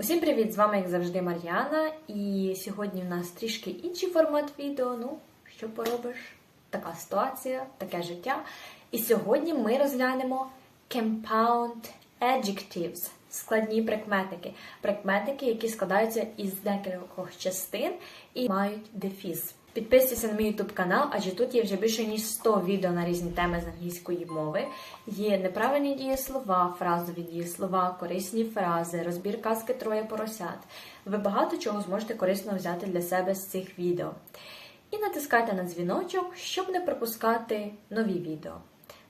Усім привіт! З вами, як завжди, Мар'яна. І сьогодні в нас трішки інший формат відео. Ну, що поробиш? Така ситуація, таке життя. І сьогодні ми розглянемо compound adjectives, складні прикметники. Прикметники, які складаються із декількох частин і мають дефіс. Підписуйся на мій YouTube канал, адже тут є вже більше ніж 100 відео на різні теми з англійської мови. Є неправильні дієслова, фразові дієслова, корисні фрази, розбір казки троє поросят. Ви багато чого зможете корисно взяти для себе з цих відео. І натискайте на дзвіночок, щоб не пропускати нові відео.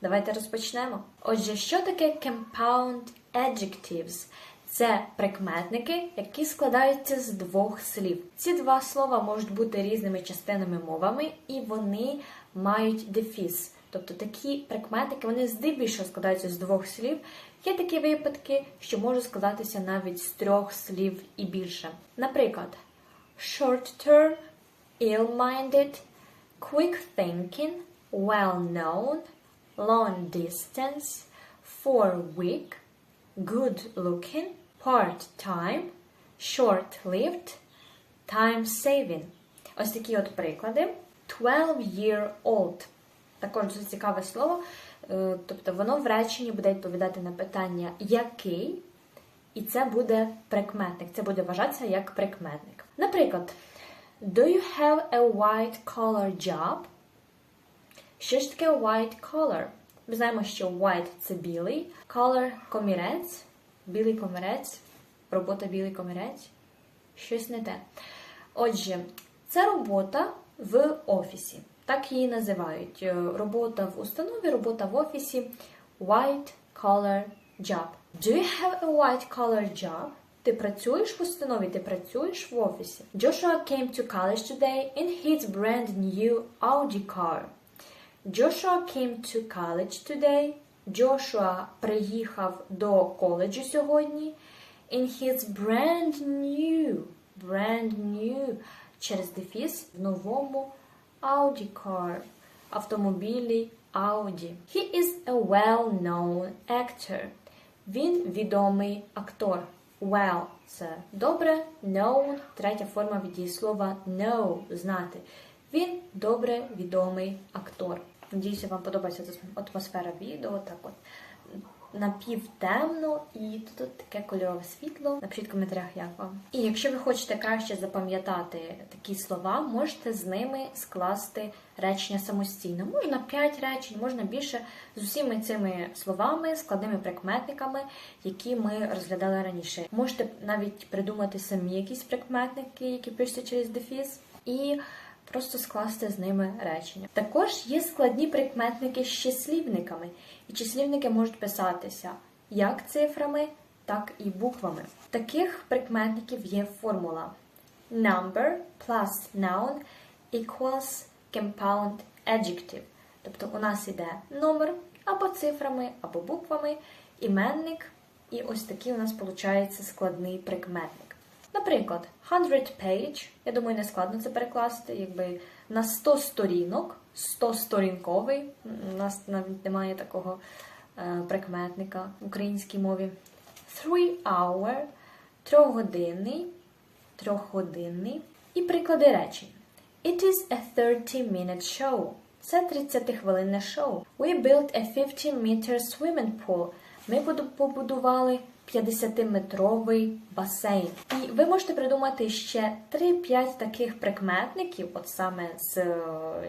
Давайте розпочнемо. Отже, що таке compound adjectives? Це прикметники, які складаються з двох слів. Ці два слова можуть бути різними частинами мовами, і вони мають дефіс. Тобто такі прикметники вони здебільшого складаються з двох слів. Є такі випадки, що можуть складатися навіть з трьох слів і більше. Наприклад, short term, ill-minded, quick thinking, well-known, long distance, for week, good looking, part-time, short-lived, time-saving. Ось такі от приклади. 12-year old. Також дуже цікаве слово. Е, Тобто воно в реченні буде відповідати на питання який, і це буде прикметник. Це буде вважатися як прикметник. Наприклад, Do you have a white collar job? Що ж таке white collar? Ми знаємо, що white це білий, color – комірець, білий комірець, робота білий комірець, щось не те. Отже, це робота в офісі. Так її називають. Е, Робота в установі, робота в офісі white collar job. Do you have a white collar job? Ти працюєш в установі, ти працюєш в офісі. Joshua came to college today in his brand new Audi car. Joshua came to college today. Joshua приїхав до коледжу сьогодні. In his brand new, brand new, через дефіс в новому Audi car, автомобілі Audi. He is a well-known actor. Він відомий актор. Well – це добре, known – третя форма від дієслова know – знати. Він добре відомий актор. Надіюся, вам подобається атмосфера відео. Так от напівтемно і тут таке кольорове світло. Напишіть в коментарях, як вам. І якщо ви хочете краще запам'ятати такі слова, можете з ними скласти речення самостійно. Можна 5 речень, можна більше з усіма цими словами, складними прикметниками, які ми розглядали раніше. Можете навіть придумати самі якісь прикметники, які пишуться через дефіс. І Просто скласти з ними речення. Також є складні прикметники з числівниками, і числівники можуть писатися як цифрами, так і буквами. Таких прикметників є формула number plus noun equals compound adjective. Тобто у нас іде номер або цифрами, або буквами, іменник, і ось такий у нас виходить складний прикметник. Наприклад, 100 page, я думаю, не складно це перекласти, якби на 100 сторінок, 100 сторінковий, у нас навіть немає такого е, прикметника в українській мові. 3 hour, трьохгодинний, трьохгодинний. І приклади речень. It is a 30-minute show. Це 30-хвилинне шоу. We built a 50-meter swimming pool. Ми побудували 50-метровий басейн. І ви можете придумати ще 3-5 таких прикметників, от саме з е,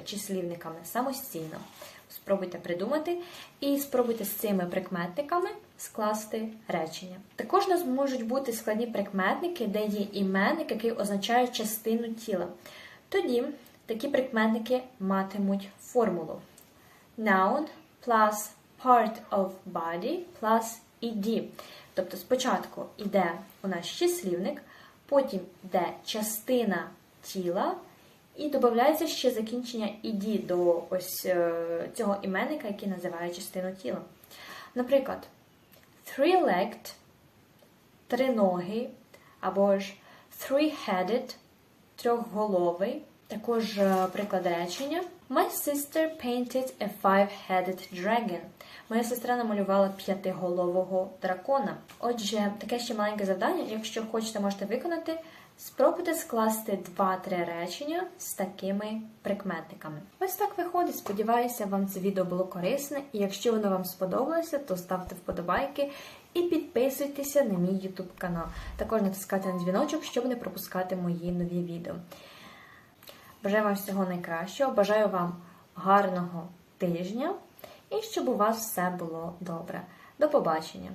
числівниками, самостійно. Спробуйте придумати і спробуйте з цими прикметниками скласти речення. Також у нас можуть бути складні прикметники, де є іменник, який означає частину тіла. Тоді такі прикметники матимуть формулу noun plus part of body plus ed. Тобто спочатку йде у нас числівник, потім йде частина тіла, і додається ще закінчення іді до ось е, цього іменника, який називає частину тіла. Наприклад, three-legged – триноги, або ж three-headed – трьохголовий. Також е, приклад речення. My sister painted a five-headed dragon. Моя сестра намалювала п'ятиголового дракона. Отже, таке ще маленьке завдання. Якщо хочете, можете виконати. Спробуйте скласти 2-3 речення з такими прикметниками. Ось так виходить. Сподіваюся, вам це відео було корисне. І якщо воно вам сподобалося, то ставте вподобайки і підписуйтеся на мій YouTube канал. Також натискайте на дзвіночок, щоб не пропускати мої нові відео. Бажаю вам всього найкращого, бажаю вам гарного тижня і щоб у вас все було добре. До побачення!